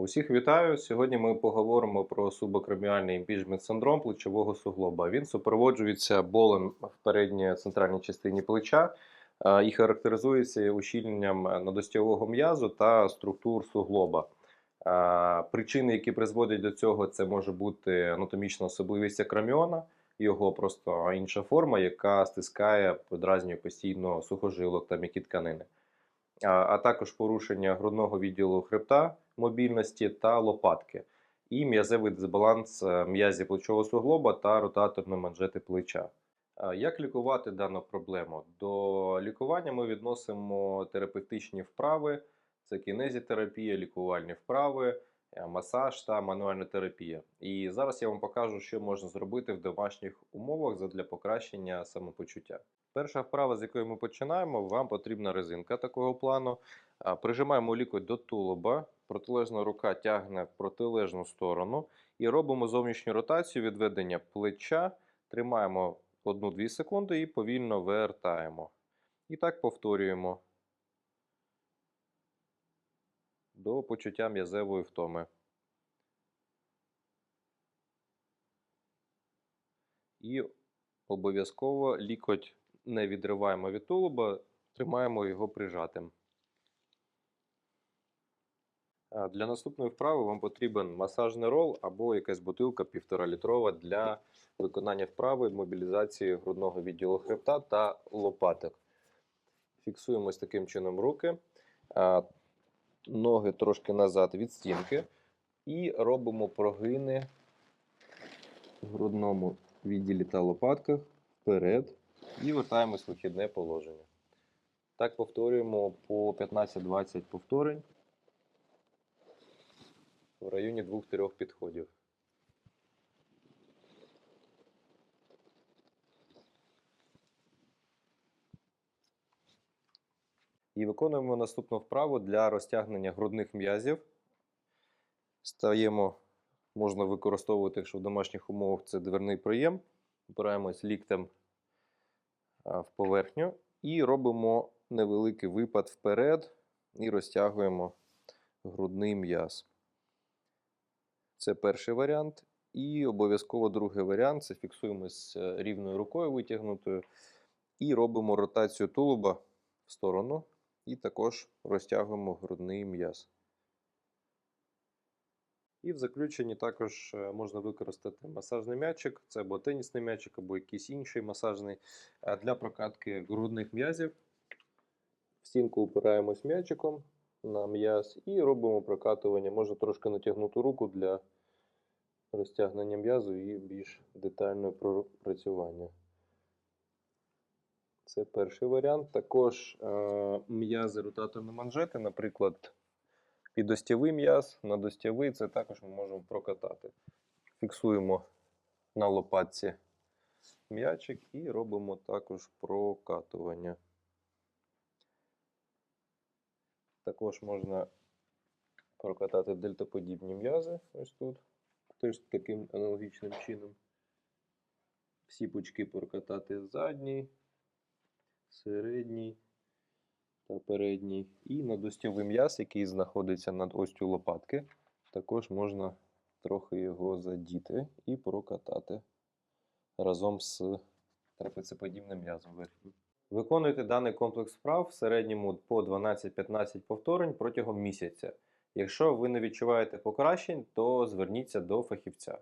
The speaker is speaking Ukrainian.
Усіх вітаю. Сьогодні ми поговоримо про субакроміальний імпіжмент синдром плечового суглоба. Він супроводжується болем в передній центральній частині плеча е, і характеризується ущільненням надостєвого м'язу та структур суглоба. Е, Причини, які призводять до цього, це може бути анатомічна особливість акроміона, його просто інша форма, яка стискає, подразнює постійно сухожилок та м'які тканини. А, також порушення грудного відділу хребта, мобільності та лопатки, і м'язевий дисбаланс м'язі плечового суглоба та ротаторної манжети плеча. Як лікувати дану проблему? До лікування ми відносимо терапевтичні вправи, це кінезітерапія, лікувальні вправи, е, масаж та мануальна терапія. І зараз я вам покажу, що можна зробити в домашніх умовах для покращення самопочуття. Перша вправа, з якої ми починаємо, вам потрібна резинка такого плану. Прижимаємо лікоть до тулуба, протилежна рука тягне в протилежну сторону і робимо зовнішню ротацію відведення плеча, тримаємо 1-2 секунди і повільно вертаємо. І так повторюємо до почуття м'язевої втоми. І обов'язково лікоть не відриваємо від тулуба, тримаємо його прижатим. Для наступної вправи вам потрібен масажний рол або якась бутилка 1,5 літрова для виконання вправи мобілізації грудного відділу хребта та лопаток. Фіксуємо таким чином руки, ноги трошки назад від стінки і робимо прогини в грудному відділі та лопатках вперед і вертаємось в вихідне положення. Так повторюємо по 15-20 повторень в районі 2-3 підходів. І виконуємо наступну вправу для розтягнення грудних м'язів. Стаємо, можна використовувати, якщо в домашніх умовах це дверний проєм. Опираємось ліктем в поверхню і робимо невеликий випад вперед і розтягуємо грудний м'яз. Це перший варіант. І обов'язково другий варіант це фіксуємось е, рівною рукою витягнутою і робимо ротацію тулуба в сторону, і також розтягуємо грудний м'яз. І в заключенні також е, можна використати масажний м'ячик, це або тенісний м'ячик, або якийсь інший масажний е, для прокатки грудних м'язів. В стінку упираємось м'ячиком на м'яз і робимо прокатування. Можна трошки натягнути руку для розтягнення м'язу і більш детального пропрацювання. Це перший варіант. Також е, м'язи ротаторної манжети, наприклад, підостєвий м'яз, надостєвий, це також ми можемо прокатати. Фіксуємо на лопатці м'ячик і робимо також прокатування. Також можна прокатати дельтаподібні м'язи ось тут, теж таким аналогічним чином. Всі пучки прокатати задній, середній та передній. І надостєвий м'яз, який знаходиться над остю лопатки, також можна трохи його задіти і прокатати разом з трапецеподібним м'язом. Виконуйте даний комплекс вправ в середньому по 12-15 повторень протягом місяця. Якщо ви не відчуваєте покращень, то зверніться до фахівця.